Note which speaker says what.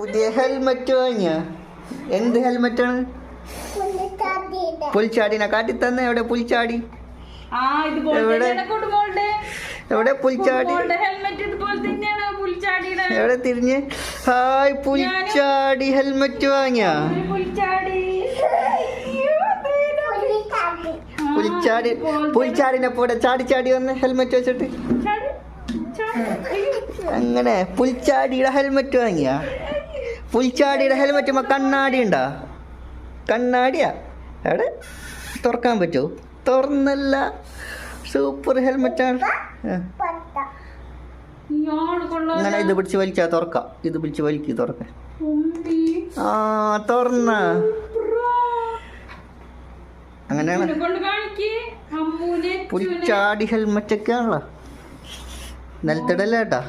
Speaker 1: പുതിയ ഹെൽമെറ്റ് വാങ്ങിയ എന്ത് ഹെൽമെറ്റാണ്? പുൽച്ചാടിനെ കാട്ടി തന്നെ എവിടെ പുൽച്ചാടി? എവിടെ? എവിടെ പുൽച്ചാടി?
Speaker 2: കുടുംബങ്ങളുടെ ഹെൽമെറ്റ് ഇതുപോലെ തന്നെയാണ് പുൽച്ചാടിയുടെ.
Speaker 1: എവിടെ തിരിഞ്ഞ്? ഹായ് പുൽച്ചാടി ഹെൽമെറ്റ് വാങ്ങിയ?
Speaker 2: പുൽച്ചാടി.
Speaker 1: പുൽച്ചാടിനെ പോടെ ചാടി ചാടി വന്ന് ഹെൽമെറ്റ് വെച്ചിട്ട്. അങ്ങനെ പുൽച്ചാടിയുടെ ഹെൽമെറ്റ് വാങ്ങിയ? പുൽച്ചാടിയുടെ ഹെൽമെറ്റ് കണ്ണാടി ഉണ്ടാ കണ്ണാടിയാ. എവിടെ? തുറക്കാൻ പറ്റുമോ തുറന്നല്ല. സൂപ്പർ ഹെൽമെറ്റാണ്. അങ്ങനെ ഇത് പിടിച്ച് വലിച്ചാ തുറക്കാം. ഇത് പിടിച്ച് വലിക്ക് തുറക്കാൻ
Speaker 2: ഉമ്മി.
Speaker 1: ആ തുറന്ന. അങ്ങനെയാണ്. പുൽച്ചാടി ഹെൽമെറ്റ് ഒക്കെ ആണല്ലോ. നിലത്തിടല്ലേട്ടാ